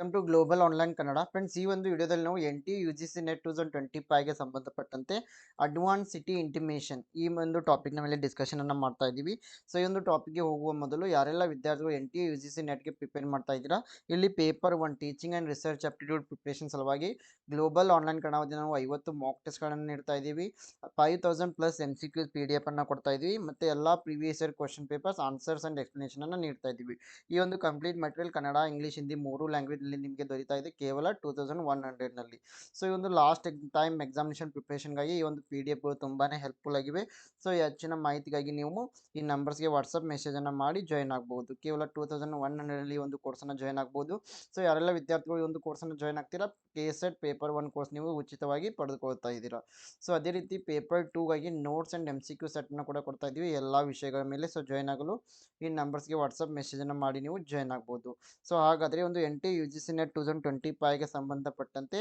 Welcome to global online Kannada friends ಈ ಒಂದು ವಿಡಿಯೋದಲ್ಲಿ ನಾವು N T U G C net two thousand twenty ಫೈವ್ಗೆ ಸಂಬಂಧಪಟ್ಟಂತೆ ಅಡ್ವಾನ್ಸ್ ಸಿಟಿ ಇಂಟಿಮೇಷನ್ ಈ ಒಂದು ಟಾಪಿಕ್ನ ಮೇಲೆ ಡಿಸ್ಕಷನನ್ನು ಮಾಡ್ತಾ ಇದ್ದೀವಿ. ಸೊ ಈ ಒಂದು ಟಾಪಿಕ್ಗೆ ಹೋಗುವ ಮೊದಲು ಯಾರೆಲ್ಲ ವಿದ್ಯಾರ್ಥಿಗಳು N T U G C ನೆಟ್ಗೆ prepare ಮಾಡ್ತಾ ಇದ್ದೀರಾ? ಇಲ್ಲಿ paper one teaching and research aptitude preparation ಸಲುವಾಗಿ ಗ್ಲೋಬಲ್ ಆನ್ಲೈನ್ ಕನ್ನಡದಲ್ಲಿ ನಾವು ಐವತ್ತು ಮಾಕ್ ಟೆಸ್ಟ್ಗಳನ್ನು ನೀಡ್ತಾ ಇದ್ದೀವಿ. Five thousand plus M C Qs P D F ಅನ್ನು ಕೊಡ್ತಾ ಇದ್ದೀವಿ. ಮತ್ತು ಎಲ್ಲ previous year question papers answers and ಎಕ್ಸ್ಪ್ಲನೇಷನನ್ನು ನೀಡ್ತಾ ಇದ್ದೀವಿ. ಈ ಒಂದು complete material Kannada English Hindi ಮೂರು ಲ್ಯಾಂಗ್ವೇಜ್ನಲ್ಲಿ ನಿಮಗೆ ದೊರೀತಾ ಇದೆ ಕೇವಲ ಟೂ ತೌಸಂಡ್ ಒನ್ ಹಂಡ್ರೆಡ್ನಲ್ಲಿ ಸೊ ಈ ಒಂದು ಲಾಸ್ಟ್ ಟೈಮ್ ಎಕ್ಸಾಮಿನೇಷನ್ ಪ್ರಿಪ್ರೇಷನ್ಗಾಗಿ ಈ ಒಂದು ಪಿ ಡಿ ಎಫ್ಗಳು ತುಂಬಾ ಹೆಲ್ಪ್ಫುಲ್ ಆಗಿವೆ. ಸೊ ಹೆಚ್ಚಿನ ಮಾಹಿತಿಗಾಗಿ ನೀವು ಈ ನಂಬರ್ಸ್ಗೆ ವಾಟ್ಸಪ್ ಮೆಸೇಜನ್ನು ಮಾಡಿ ಜಾಯ್ನ್ ಆಗ್ಬೋದು ಕೇವಲ ಟೂ ತೌಸಂಡ್ ಒನ್ ಹಂಡ್ರೆಡಲ್ಲಿ ಒಂದು ಕೋರ್ಸನ್ನು ಜಾಯ್ನ್ ಆಗ್ಬೋದು ಸೊ ಯಾರೆಲ್ಲ ವಿದ್ಯಾರ್ಥಿಗಳು ಈ ಒಂದು ಕೋರ್ಸನ್ನು ಜಾಯ್ನ್ ಆಗ್ತೀರಾ? K SET paper one course ನೀವು ಉಚಿತವಾಗಿ ಪಡೆದುಕೊಳ್ತಾ ಇದ್ದೀರಾ. ಸೊ ಅದೇ ರೀತಿ paper ಟೂಗಾಗಿ notes and M C Q ಸೆಟ್ನ ಕೂಡ ಕೊಡ್ತಾ ಇದ್ದೀವಿ. ಎಲ್ಲ ವಿಷಯಗಳ ಮೇಲೆ ಸೊ ಜಾಯ್ನ್ ಆಗಲು ಈ ನಂಬರ್ಸ್ಗೆ ವಾಟ್ಸಪ್ ಮೆಸೇಜನ್ನು ಮಾಡಿ ನೀವು ಜಾಯ್ನ್ ಆಗ್ಬೋದು ಸೊ ಹಾಗಾದರೆ ಒಂದು N U G C net two thousand twenty ಫೈವ್ಗೆ ಸಂಬಂಧಪಟ್ಟಂತೆ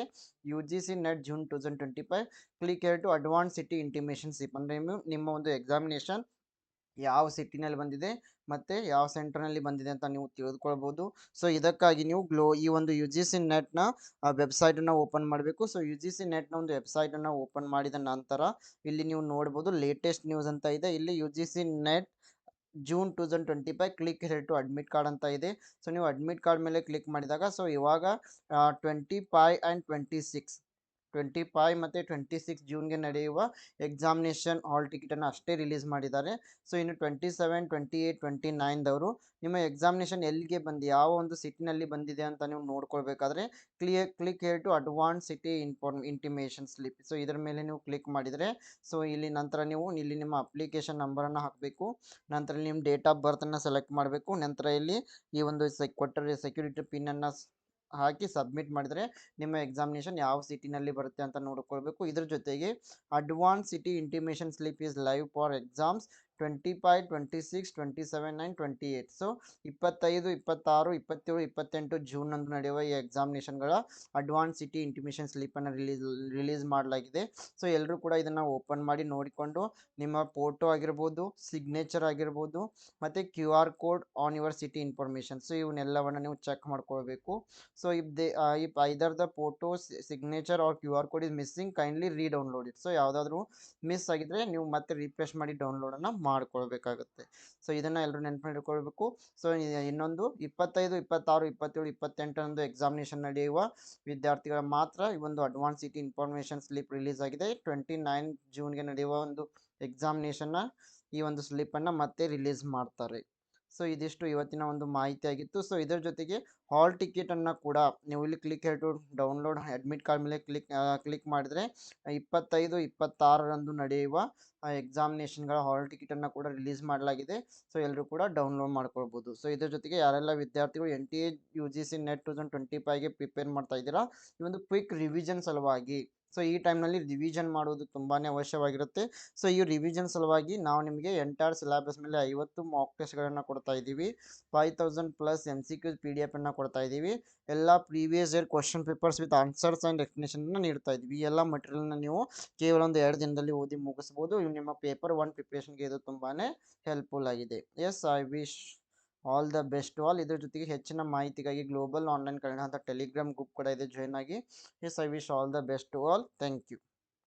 U G C net June two thousand twenty five click here to advance city intimation slip ಅಂದರೆ ನಿಮ್ಮ ಒಂದು ಎಕ್ಸಾಮಿನೇಷನ್ ಯಾವ ಸಿಟಿನಲ್ಲಿ ಬಂದಿದೆ ಮತ್ತು ಯಾವ ಸೆಂಟರ್ನಲ್ಲಿ ಬಂದಿದೆ ಅಂತ ನೀವು ತಿಳಿದುಕೊಳ್ಬೋದು ಸೊ ಇದಕ್ಕಾಗಿ ನೀವು ಗ್ಲೋ, ಈ ಒಂದು ಯು ಜಿ ಸಿ ನೆಟ್ನ ವೆಬ್ಸೈಟನ್ನು ಓಪನ್ ಮಾಡಬೇಕು. ಸೊ ಯು ಜಿ ಸಿ ನೆಟ್ನ ಒಂದು ವೆಬ್ಸೈಟನ್ನು ಓಪನ್ ಮಾಡಿದ ನಂತರ ಇಲ್ಲಿ ನೀವು ನೋಡ್ಬೋದು ಲೇಟೆಸ್ಟ್ ನ್ಯೂಸ್ ಅಂತ ಇದೆ. ಇಲ್ಲಿ U G C NET June two thousand twenty five click here to admit card ಅಂತ ಇದೆ. ಸೊ ನೀವು ಅಡ್ಮಿಟ್ ಕಾರ್ಡ್ ಮೇಲೆ ಕ್ಲಿಕ್ ಮಾಡಿದಾಗ ಸೊ ಇವಾಗ twenty five and twenty six twenty five ಮತ್ತು ಟ್ವೆಂಟಿ ಸಿಕ್ಸ್ ಜೂನ್ಗೆ ನಡೆಯುವ ಎಕ್ಸಾಮಿನೇಷನ್ ಹಾಲ್ ಟಿಕೆಟನ್ನು ಅಷ್ಟೇ ರಿಲೀಸ್ ಮಾಡಿದ್ದಾರೆ. ಸೊ ಇನ್ನು twenty seven twenty eight twenty ನೈನ್ದವರು ನಿಮ್ಮ ಎಕ್ಸಾಮಿನೇಷನ್ ಎಲ್ಲಿಗೆ ಬಂದು, ಯಾವ ಒಂದು ಸಿಟಿನಲ್ಲಿ ಬಂದಿದೆ ಅಂತ ನೀವು ನೋಡ್ಕೊಳ್ಬೇಕಾದ್ರೆ clear click here to advance city inform intimation slip so ಇದರ ಮೇಲೆ ನೀವು ಕ್ಲಿಕ್ ಮಾಡಿದರೆ ಸೊ ಇಲ್ಲಿ ನಂತರ ನೀವು, ಇಲ್ಲಿ ನಿಮ್ಮ ಅಪ್ಲಿಕೇಶನ್ ನಂಬರನ್ನು ಹಾಕಬೇಕು. ನಂತರ ನಿಮ್ಮ ಡೇಟ್ ಆಫ್ ಬರ್ತನ್ನು ಸೆಲೆಕ್ಟ್ ಮಾಡಬೇಕು. ನಂತರ ಇಲ್ಲಿ ಈ ಒಂದು ಸೆ ಕೊಟ್ಟರೆ ಸೆಕ್ಯೂರಿಟಿ ಪಿನ್ನನ್ನು ಹಾಕಿ ಸಬ್ಮಿಟ್ ಮಾಡಿದರೆ ನಿಮ್ಮ ಎಕ್ಸಾಮಿನೇಷನ್ ಯಾವ ಸಿಟಿನಲ್ಲಿ ಬರುತ್ತೆ ಅಂತ ನೋಡಿಕೊಳ್ಬೇಕು. ಇದ್ರ ಜೊತೆಗೆ advance city intimation slip is live for exams twenty five twenty six twenty seven nine twenty eight so ಇಪ್ಪತ್ತೈದು, ಇಪ್ಪತ್ತಾರು, ಇಪ್ಪತ್ತೇಳು, ಇಪ್ಪತ್ತೆಂಟು ಜೂನ್ನಂದು ನಡೆಯುವ ಈ ಎಕ್ಸಾಮಿನೇಷನ್ಗಳ ಅಡ್ವಾನ್ಸ್ ಸಿಟಿ ಇಂಟಿಮೇಷನ್ ಸ್ಲಿಪ್ಪನ್ನು ರಿಲೀಸ್ ರಿಲೀಸ್ ಮಾಡಲಾಗಿದೆ. ಸೊ ಎಲ್ಲರೂ ಕೂಡ ಇದನ್ನು ಓಪನ್ ಮಾಡಿ ನೋಡಿಕೊಂಡು ನಿಮ್ಮ ಫೋಟೋ ಆಗಿರ್ಬೋದು ಸಿಗ್ನೇಚರ್ ಆಗಿರ್ಬೋದು, ಮತ್ತು Q R code on your city information so ಇವನ್ನೆಲ್ಲವನ್ನು ನೀವು ಚೆಕ್ ಮಾಡ್ಕೊಳ್ಬೇಕು. So if they either the photo signature or Q R code is missing kindly redownload it so ಯಾವುದಾದ್ರೂ ಮಿಸ್ ಆಗಿದ್ರೆ ನೀವು ಮತ್ತೆ ರಿಫ್ರೆಶ್ ಮಾಡಿ ಡೌನ್ಲೋಡನ್ನು ಮಾಡ್ಕೊಳ್ಬೇಕಾಗುತ್ತೆ. ಸೊ ಇದನ್ನು ಎಲ್ಲರೂ ನೆನಪಿಟ್ಕೊಳ್ಬೇಕು ಸೊ ಇನ್ನೊಂದು ಇಪ್ಪತ್ತೈದು, ಇಪ್ಪತ್ತಾರು, ಇಪ್ಪತ್ತೇಳು, ಇಪ್ಪತ್ತೆಂಟರಂದು ಎಕ್ಸಾಮಿನೇಷನ್ ನಡೆಯುವ ವಿದ್ಯಾರ್ಥಿಗಳ ಮಾತ್ರ ಈ ಒಂದು advance city information slip release ಆಗಿದೆ. ಟ್ವೆಂಟಿ ನೈನ್ ಜೂನ್ಗೆ ನಡೆಯುವ ಒಂದು ಎಕ್ಸಾಮಿನೇಷನ್ನ ಈ ಒಂದು ಸ್ಲಿಪ್ಪನ್ನು ಮತ್ತೆ ರಿಲೀಸ್ ಮಾಡ್ತಾರೆ. ಸೊ ಇದಿಷ್ಟು ಇವತ್ತಿನ ಒಂದು ಮಾಹಿತಿ ಆಗಿತ್ತು ಸೊ ಇದರ ಜೊತೆಗೆ ಹಾಲ್ ಟಿಕೆಟನ್ನು ಕೂಡ ನೀವು ಇಲ್ಲಿ click to download admit card ಮೇಲೆ ಕ್ಲಿಕ್ ಕ್ಲಿಕ್ ಮಾಡಿದರೆ ಇಪ್ಪತ್ತೈದು ಇಪ್ಪತ್ತಾರರಂದು ನಡೆಯುವ ಎಕ್ಸಾಮಿನೇಷನ್ಗಳ ಹಾಲ್ ಟಿಕೆಟನ್ನು ಕೂಡ ರಿಲೀಸ್ ಮಾಡಲಾಗಿದೆ. ಸೊ ಎಲ್ಲರೂ ಕೂಡ ಡೌನ್ಲೋಡ್ ಮಾಡ್ಕೊಳ್ಬೋದು. ಸೊ ಇದ್ರ ಜೊತೆಗೆ ಯಾರೆಲ್ಲ ವಿದ್ಯಾರ್ಥಿಗಳು N T A U G C NET two thousand twenty ಫೈವ್ಗೆ prepare ಮಾಡ್ತಾ ಇದ್ದೀರಾ, ಈ ಒಂದು ಕ್ವಿಕ್ ರಿವಿಷನ್ ಸಲುವಾಗಿ. ಸೊ ಈ ಟೈಮ್ನಲ್ಲಿ ರಿವಿಷನ್ ಮಾಡುವುದು ತುಂಬಾ ಅವಶ್ಯವಾಗಿರುತ್ತೆ. ಸೊ ಈ ರಿವಿಷನ್ ಸಲುವಾಗಿ ನಾವು ನಿಮಗೆ ಎಂಟೈರ್ ಸಿಲೆಬಸ್ ಮೇಲೆ ಐವತ್ತು ಮಾಕ್ ಟೆಸ್ಟ್ಗಳನ್ನು ಕೊಡ್ತಾ ಇದ್ದೀವಿ. Five thousand plus M C Qs P D ಎಫನ್ನು ಕೊಡ್ತಾ ಇದ್ದೀವಿ. ಎಲ್ಲ previous year question papers with answers and ಎಕ್ಸ್ಪ್ಲನೇಷನ್ನ ನೀಡ್ತಾ ಇದ್ದೀವಿ. ಈ ಎಲ್ಲ ಮಟೀರಿಯಲ್ನ ನೀವು ಕೇವಲ ಒಂದು ಎರಡು ದಿನದಲ್ಲಿ ಓದಿ ಮುಗಿಸ್ಬೋದು. ಇವು ನಿಮ್ಮ ಪೇಪರ್ ಒನ್ ಪ್ರಿಪ್ರೇಷನ್ಗೆ ಇದು ತುಂಬಾ ಹೆಲ್ಪ್ಫುಲ್ ಆಗಿದೆ. Yes I wish all the best all ಇದ್ರ ಜೊತೆಗೆ ಹೆಚ್ಚಿನ ಮಾಹಿತಿಗಾಗಿ ಗ್ಲೋಬಲ್ ಆನ್ಲೈನ್ ಕನ್ನಡ ಅಂತ ಟೆಲಿಗ್ರಾಮ್ ಗ್ರೂಪ್ ಕೂಡ ಇದೆ. ಜಾಯ್ನ್ ಆಗಿ. Yes I wish all the best all thank you